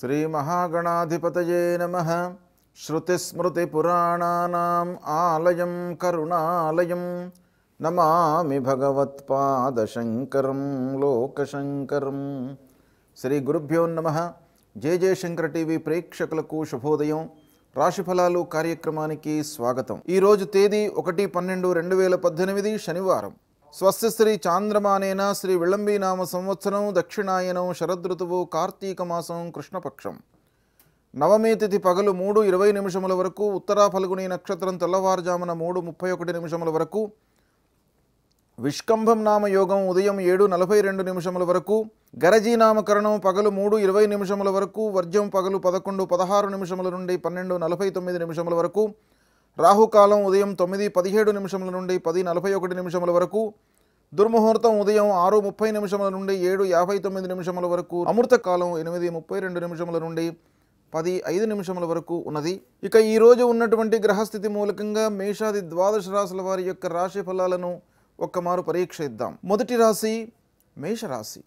శ్రీమహాగణాధిపతయే నమ. శ్రుతిస్మృతిపురాణానాం ఆలయం కరుణాలయం. నమామి భగవత్పాదశంకరం లోకశంకరం. శ్రీ గురుభ్యో నమ. జే జయశంకర టీవీ ప్రేక్షకులకు శుభోదయం. రాశిఫలాలు కార్యక్రమానికి స్వాగతం. ఈరోజు తేదీ ఒకటి పన్నెండు రెండు వేల పద్దెనిమిది శనివారం. స్వస్తి శ్రీ చాంద్రమానేన శ్రీ విళంబీనామ సంవత్సరం దక్షిణాయనం శరదృతువు కార్తీక మాసం కృష్ణపక్షం. నవమి తిథి పగలు మూడు ఇరవై నిమిషముల వరకు ఉత్తరా ఫల్గుని నక్షత్రం తెల్లవారుజామున మూడు ముప్పై ఒకటి నిమిషముల వరకు విష్కంభం నామ యోగం ఉదయం ఏడు నలభై రెండు నిమిషముల వరకు గరజీ నామకరణం పగలు మూడు ఇరవై నిమిషముల వరకు వర్జం పగలు పదకొండు పదహారు నిమిషముల నుండి పన్నెండు నలభై తొమ్మిది నిమిషముల వరకు రాహుకాలం ఉదయం తొమ్మిది పదిహేడు నిమిషముల నుండి పది నలభై ఒకటి నిమిషముల వరకు దుర్ముహూర్తం ఉదయం ఆరు ముప్పై నిమిషముల నుండి ఏడు యాభై తొమ్మిది నిమిషముల వరకు అమృత కాలం ఎనిమిది ముప్పై రెండు నిమిషముల నుండి పది ఐదు నిమిషముల వరకు ఉన్నది. ఇక ఈరోజు ఉన్నటువంటి గ్రహస్థితి మూలకంగా మేషాది ద్వాదశ రాశుల వారి యొక్క రాశి ఫలాలను ఒక్కమారు పరీక్ష ఇద్దాం మొదటి రాశి మేషరాశి.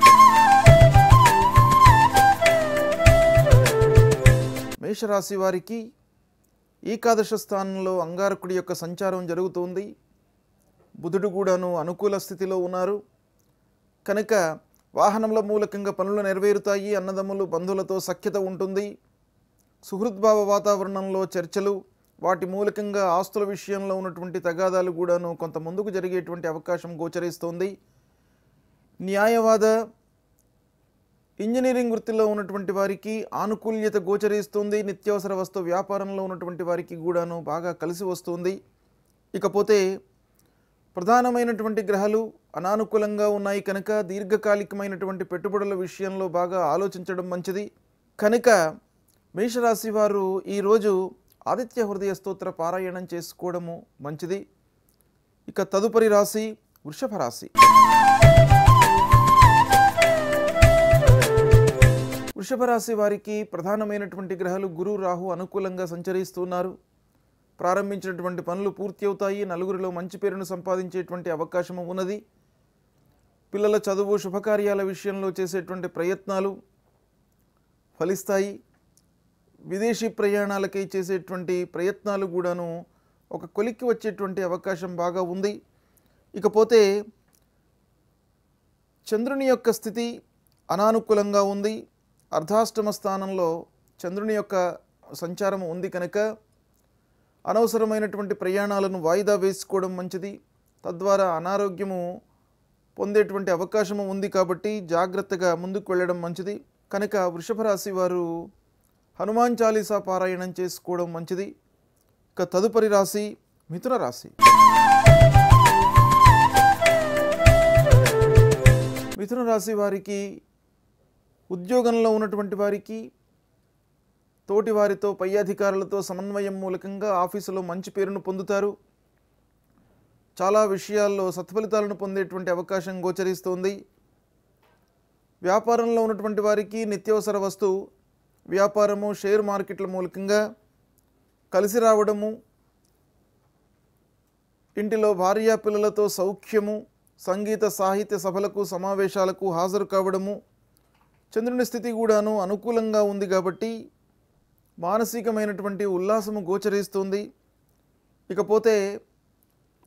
మేషరాశి వారికి ఏకాదశ స్థానంలో అంగారకుడి యొక్క సంచారం జరుగుతోంది. బుధుడు కూడాను అనుకూల స్థితిలో ఉన్నారు. కనుక వాహనముల మూలకంగా పనులు నెరవేరుతాయి అన్నదమ్ములు బంధువులతో సఖ్యత ఉంటుంది. సుహృద్భావ వాతావరణంలో చర్చలు వాటి మూలకంగా ఆస్తుల విషయంలో ఉన్నటువంటి తగాదాలు కూడాను కొంత ముందుకు జరిగేటువంటి అవకాశం గోచరిస్తోంది. న్యాయవాద ఇంజనీరింగ్ వృత్తిలో ఉన్నటువంటి వారికి ఆనుకూల్యత గోచరిస్తుంది. నిత్యావసర వస్తు వ్యాపారంలో ఉన్నటువంటి వారికి కూడాను బాగా కలిసి వస్తుంది. ఇకపోతే ప్రధానమైనటువంటి గ్రహాలు అనానుకూలంగా ఉన్నాయి కనుక దీర్ఘకాలికమైనటువంటి పెట్టుబడుల విషయంలో బాగా ఆలోచించడం మంచిది. కనుక మేషరాశి వారు ఈరోజు ఆదిత్య హృదయ స్తోత్ర పారాయణం చేసుకోవడము మంచిది. ఇక తదుపరి రాశి వృషభ రాశి. వృషభ రాశి వారికి ప్రధానమైనటువంటి గ్రహాలు గురు రాహు అనుకూలంగా సంచరిస్తున్నారు. ప్రారంభించినటువంటి పనులు పూర్తి అవుతాయి నలుగురిలో మంచి పేరును సంపాదించేటువంటి అవకాశం ఉన్నది. పిల్లల చదువు శుభకార్యాల విషయంలో చేసేటువంటి ప్రయత్నాలు ఫలిస్తాయి. విదేశీ ప్రయాణాలకై చేసేటువంటి ప్రయత్నాలు కూడాను ఒక కొలిక్కి వచ్చేటువంటి అవకాశం బాగా ఉంది. ఇకపోతే చంద్రుని యొక్క స్థితి అనానుకూలంగా ఉంది. అర్ధాష్టమ స్థానంలో చంద్రుని యొక్క సంచారం ఉంది కనుక అనవసరమైనటువంటి ప్రయాణాలను వాయిదా వేసుకోవడం మంచిది. తద్వారా అనారోగ్యము పొందేటువంటి అవకాశము ఉంది కాబట్టి జాగ్రత్తగా ముందుకు వెళ్ళడం మంచిది. కనుక వృషభ రాశి వారు హనుమాన్ చాలీసా పారాయణం చేసుకోవడం మంచిది. ఇక తదుపరి రాశి మిథున రాశి. మిథున రాశి వారికి ఉద్యోగంలో ఉన్నటువంటి వారికి తోటి వారితో పై అధికారులతో సమన్వయం మూలకంగా ఆఫీసులో మంచి పేరును పొందుతారు. చాలా విషయాల్లో సత్ఫలితాలను పొందేటువంటి అవకాశం గోచరిస్తోంది. వ్యాపారంలో ఉన్నటువంటి వారికి నిత్యావసర వస్తు వ్యాపారము షేర్ మార్కెట్ల మూలకంగా కలిసి రావడము ఇంటిలో భార్యా పిల్లలతో సౌఖ్యము సంగీత సాహిత్య సభలకు సమావేశాలకు హాజరు కావడము చంద్రుని స్థితి కూడాను అనుకూలంగా ఉంది కాబట్టి మానసికమైనటువంటి ఉల్లాసము గోచరిస్తుంది. ఇకపోతే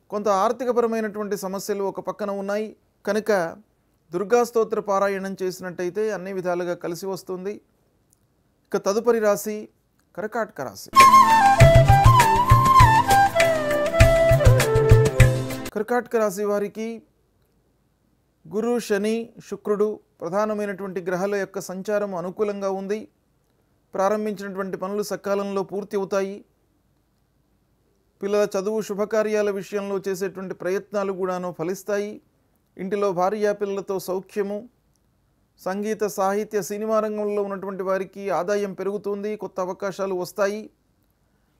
కొంత ఆర్థికపరమైనటువంటి సమస్యలు ఒక పక్కన ఉన్నాయి. కనుక దుర్గా స్తోత్ర పారాయణం చేసినట్టయితే అన్ని విధాలుగా కలిసి వస్తుంది. ఇక తదుపరి రాశి కరకాటక రాశి. కర్కాటక రాశి వారికి గురు శని శుక్రుడు ప్రధానమైనటువంటి గ్రహాల యొక్క సంచారం అనుకూలంగా ఉంది. ప్రారంభించినటువంటి పనులు సకాలంలో పూర్తి అవుతాయి. పిల్లల చదువు శుభకార్యాల విషయంలో చేసేటువంటి ప్రయత్నాలు కూడాను ఫలిస్తాయి. ఇంటిలో భార్యా పిల్లలతో సౌఖ్యము సంగీత సాహిత్య సినిమా రంగంలో ఉన్నటువంటి వారికి ఆదాయం పెరుగుతుంది కొత్త అవకాశాలు వస్తాయి.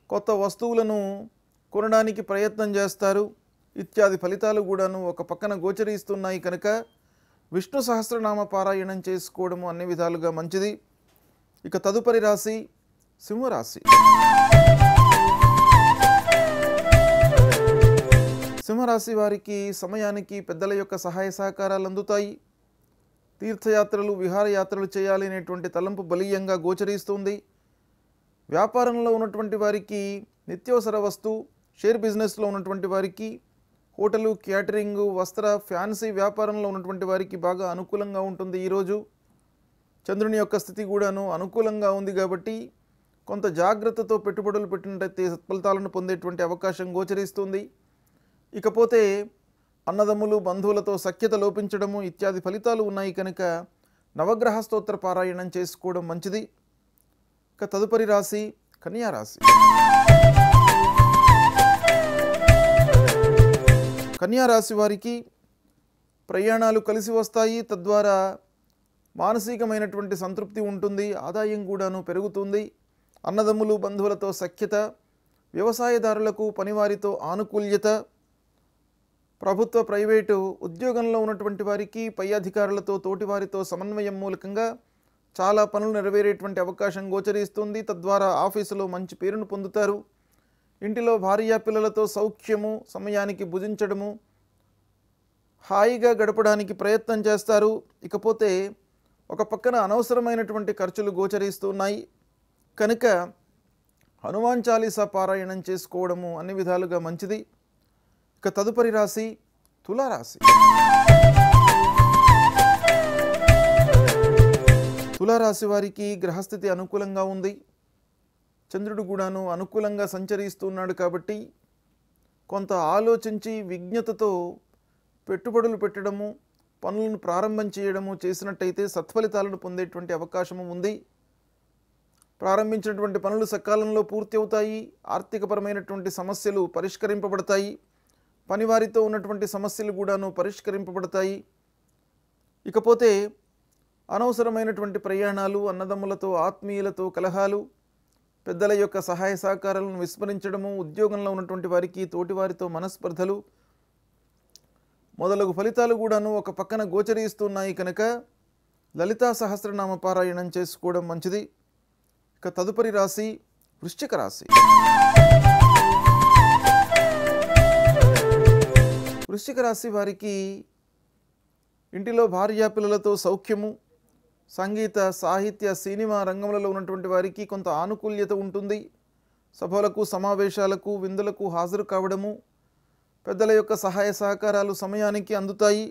కొత్త వస్తువులను కొనడానికి ప్రయత్నం చేస్తారు. ఇత్యాది ఫలితాలు కూడాను ఒక పక్కన గోచరిస్తున్నాయి కనుక విష్ణు సహస్రనామ పారాయణం చేసుకోవడము అన్ని విధాలుగా మంచిది. ఇక తదుపరి రాశి సింహరాశి. సింహరాశి వారికి సమయానికి పెద్దల యొక్క సహాయ సహకారాలు అందుతాయి. తీర్థయాత్రలు విహారయాత్రలు చేయాలి అనేటువంటి తలంపు బలీయంగా గోచరిస్తుంది. వ్యాపారంలో ఉన్నటువంటి వారికి నిత్యవసర వస్తు షేర్ బిజినెస్లో ఉన్నటువంటి వారికి హోటలు క్యాటరింగ్ వస్త్ర ఫ్యాన్సీ వ్యాపారంలో ఉన్నటువంటి వారికి బాగా అనుకూలంగా ఉంటుంది ఈరోజు. చంద్రుని యొక్క స్థితి కూడాను అనుకూలంగా ఉంది కాబట్టి కొంత జాగ్రత్తతో పెట్టుబడులు పెట్టినట్టయితే సత్ఫలితాలను పొందేటువంటి అవకాశం గోచరిస్తుంది. ఇకపోతే అన్నదమ్ములు బంధువులతో సఖ్యత లోపించడము ఇత్యాది ఫలితాలు ఉన్నాయి కనుక నవగ్రహ స్తోత్ర పారాయణం చేసుకోవడం మంచిది. ఇక తదుపరి రాశి కన్యా కన్యారాశి కన్యా రాశి వారికి ప్రయాణాలు కలిసి వస్తాయి. తద్వారా మానసికమైనటువంటి సంతృప్తి ఉంటుంది ఆదాయం కూడాను పెరుగుతుంది. అన్నదమ్ములు బంధువులతో సఖ్యత వ్యవసాయదారులకు పనివారితో ఆనుకూల్యత ప్రభుత్వ ప్రైవేటు ఉద్యోగంలో ఉన్నటువంటి వారికి పై అధికారులతో తోటివారితో సమన్వయం మూలకంగా చాలా పనులు నెరవేరేటువంటి అవకాశం గోచరిస్తుంది. తద్వారా ఆఫీసులో మంచి పేరును పొందుతారు. ఇంటిలో భార్య పిల్లలతో సౌఖ్యము సమయానికి భుజించడము హాయిగా గడపడానికి ప్రయత్నం చేస్తారు. ఇకపోతే ఒక పక్కన అనవసరమైనటువంటి ఖర్చులు గోచరిస్తున్నాయి కనుక హనుమాన్ చాలీసా పారాయణం చేసుకోవడము అన్ని విధాలుగా మంచిది. ఇక తదుపరి రాశి తులారాశి. తులారాశి వారికి గ్రహస్థితి అనుకూలంగా ఉంది. చంద్రుడు కూడాను అనుకూలంగా సంచరిస్తున్నాడు కాబట్టి కొంత ఆలోచించి విజ్ఞతతో పెట్టుబడులు పెట్టడము పనులను ప్రారంభం చేయడము చేసినట్టయితే సత్ఫలితాలను పొందేటువంటి అవకాశము ఉంది. ప్రారంభించినటువంటి పనులు సకాలంలో పూర్తి అవుతాయి ఆర్థికపరమైనటువంటి సమస్యలు పరిష్కరింపబడతాయి పనివారితో ఉన్నటువంటి సమస్యలు కూడాను పరిష్కరింపబడతాయి. ఇకపోతే అనవసరమైనటువంటి ప్రయాణాలు అన్నదమ్ములతో ఆత్మీయులతో కలహాలు పెద్దల యొక్క సహాయ సహకారాలను విస్మరించడము ఉద్యోగంలో ఉన్నటువంటి వారికి తోటివారితో మనస్పర్ధలు. మొదలగు ఫలితాలు కూడాను ఒక పక్కన గోచరిస్తున్నాయి కనుక లలితా సహస్రనామ పారాయణం చేసుకోవడం మంచిది. ఇక తదుపరి రాశి వృశ్చిక రాశి. వృశ్చిక రాశి వారికి ఇంటిలో భార్యా పిల్లలతో సౌఖ్యము సంగీత సాహిత్య సినిమా రంగంలో ఉన్నటువంటి వారికి కొంత ఆనుకూల్యత ఉంటుంది. సభలకు సమావేశాలకు విందులకు హాజరు కావడము పెద్దల యొక్క సహాయ సహకారాలు సమయానికి అందుతాయి.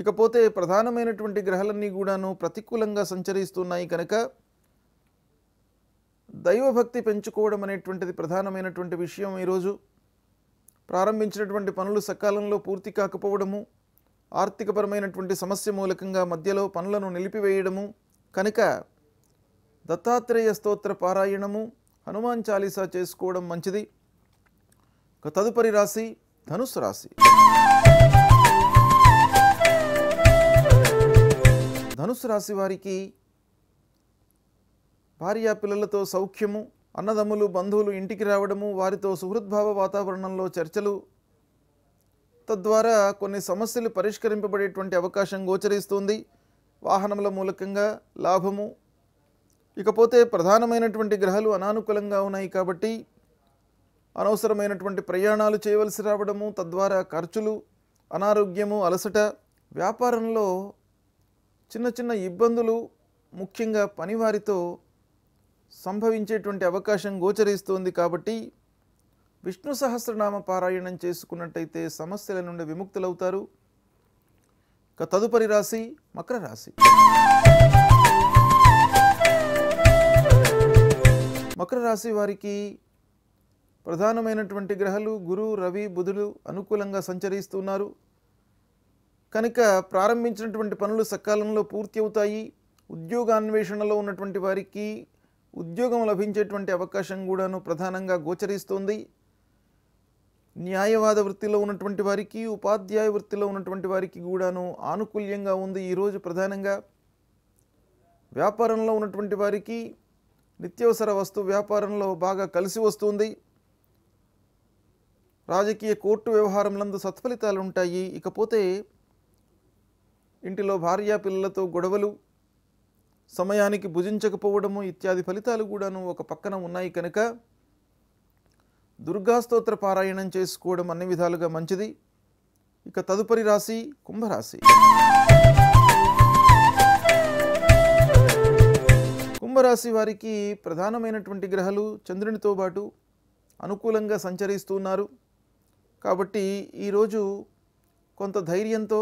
ఇకపోతే ప్రధానమైనటువంటి గ్రహాలన్నీ కూడాను ప్రతికూలంగా సంచరిస్తున్నాయి కనుక దైవభక్తి పెంచుకోవడం అనేటువంటిది ప్రధానమైనటువంటి విషయం ఈరోజు. ప్రారంభించినటువంటి పనులు సకాలంలో పూర్తి కాకపోవడము ఆర్థికపరమైనటువంటి సమస్య మూలకంగా మధ్యలో పనులను నిలిపివేయడము కనుక దత్తాత్రేయ స్తోత్ర పారాయణము హనుమాన్ చాలీసా చేసుకోవడం మంచిది. తదుపరి రాశి ధనుసు రాశి. ధనుసు రాశి వారికి భార్యా పిల్లలతో సౌఖ్యము అన్నదమ్ములు బంధువులు ఇంటికి రావడము వారితో సుహృద్భావ వాతావరణంలో చర్చలు తద్వారా కొన్ని సమస్యలు పరిష్కరింపబడేటువంటి అవకాశం గోచరిస్తుంది. వాహనముల మూలకంగా లాభము. ఇకపోతే ప్రధానమైనటువంటి గ్రహాలు అనానుకూలంగా ఉన్నాయి కాబట్టి అనవసరమైనటువంటి ప్రయాణాలు చేయవలసి రావడము తద్వారా ఖర్చులు అనారోగ్యము అలసట వ్యాపారంలో చిన్న చిన్న ఇబ్బందులు ముఖ్యంగా పనివారితో సంభవించేటువంటి అవకాశం గోచరిస్తుంది కాబట్టి విష్ణు సహస్రనామ పారాయణం చేసుకున్నట్టయితే సమస్యల నుండి విముక్తులవుతారు. ఇక తదుపరి రాశి మకర రాశి. మకర రాశి వారికి ప్రధానమైనటువంటి గ్రహాలు గురు రవి బుధులు అనుకూలంగా సంచరిస్తున్నారు కనుక ప్రారంభించినటువంటి పనులు సకాలంలో పూర్తి అవుతాయి. ఉద్యోగాన్వేషణలో ఉన్నటువంటి వారికి ఉద్యోగం లభించేటువంటి అవకాశం కూడాను ప్రధానంగా గోచరిస్తుంది. న్యాయవాద వృత్తిలో ఉన్నటువంటి వారికి ఉపాధ్యాయ వృత్తిలో ఉన్నటువంటి వారికి కూడాను ఆనుకూల్యంగా ఉంది. ఈరోజు ప్రధానంగా వ్యాపారంలో ఉన్నటువంటి వారికి నిత్యావసర వస్తు వ్యాపారంలో బాగా కలిసి వస్తుంది. రాజకీయ కోర్టు వ్యవహారంలందు సత్ఫలితాలు ఉంటాయి ఇకపోతే ఇంటిలో భార్యా పిల్లలతో గొడవలు సమయానికి భుజించకపోవడము ఇత్యాది ఫలితాలు కూడాను ఒక పక్కన ఉన్నాయి కనుక దుర్గాస్తోత్ర పారాయణం చేసుకోవడం అన్ని విధాలుగా మంచిది. ఇక తదుపరి రాశి కుంభరాశి. కుంభరాశి వారికి ప్రధానమైనటువంటి గ్రహాలు చంద్రునితో పాటు అనుకూలంగా సంచరిస్తున్నారు కాబట్టి ఈరోజు కొంత ధైర్యంతో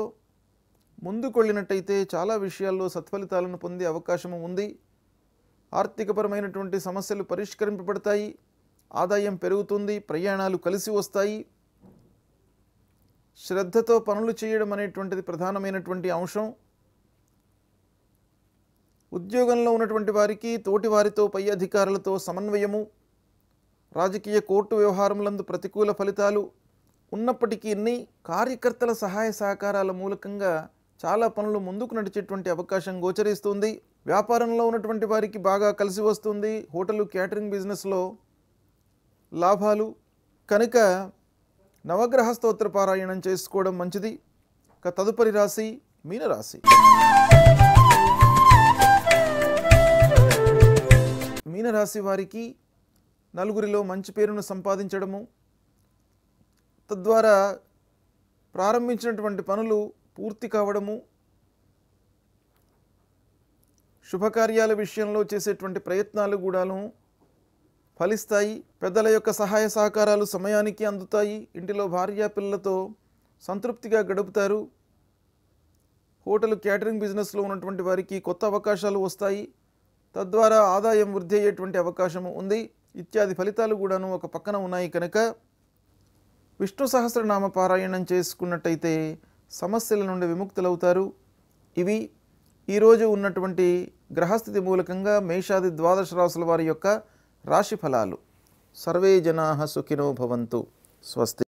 ముందుకెళ్ళినట్టయితే చాలా విషయాల్లో సత్ఫలితాలను పొందే అవకాశం ఉంది. ఆర్థికపరమైనటువంటి సమస్యలు పరిష్కరింపబడతాయి. ఆదాయం పెరుగుతుంది ప్రయాణాలు కలిసి వస్తాయి. శ్రద్ధతో పనులు చేయడం అనేటువంటిది ప్రధానమైనటువంటి అంశం. ఉద్యోగంలో ఉన్నటువంటి వారికి తోటి వారితో పై అధికారులతో సమన్వయము. రాజకీయ కోర్టు వ్యవహారములందు ప్రతికూల ఫలితాలు. ఉన్నప్పటికీ కార్యకర్తల సహాయ సహకారాల మూలకంగా చాలా పనులు ముందుకు నడిచేటువంటి అవకాశం గోచరిస్తుంది. వ్యాపారంలో ఉన్నటువంటి వారికి బాగా కలిసి వస్తుంది. హోటల్ క్యాటరింగ్ బిజినెస్లో లాభాలు కనుక నవగ్రహ స్తోత్ర పారాయణం చేసుకోవడం మంచిది. ఇక తదుపరి రాశి మీనరాశి. మీనరాశి వారికి నలుగురిలో మంచి పేరును సంపాదించడము తద్వారా ప్రారంభించినటువంటి పనులు పూర్తి కావడము శుభకార్యాల విషయంలో చేసేటువంటి ప్రయత్నాలు కూడాను ఫలిస్తాయి పెద్దల యొక్క సహాయ సహకారాలు సమయానికి అందుతాయి. ఇంటిలో భార్య పిల్లలతో సంతృప్తిగా గడుపుతారు. హోటల్ క్యాటరింగ్ బిజినెస్లో ఉన్నటువంటి వారికి కొత్త అవకాశాలు వస్తాయి. తద్వారా ఆదాయం వృద్ధి అయ్యేటువంటి అవకాశం ఉంది. ఇత్యాది ఫలితాలు కూడాను ఒక పక్కన ఉన్నాయి కనుక. విష్ణు సహస్రనామ పారాయణం చేసుకున్నట్టయితే సమస్యల నుండి విముక్తులవుతారు. ఇవి ఈరోజు ఉన్నటువంటి గ్రహస్థితి మూలకంగా మేషాది ద్వాదశ రాసుల వారి యొక్క రాశి ఫలాలు సర్వే జనా సుఖినో భవంతు. స్వస్తి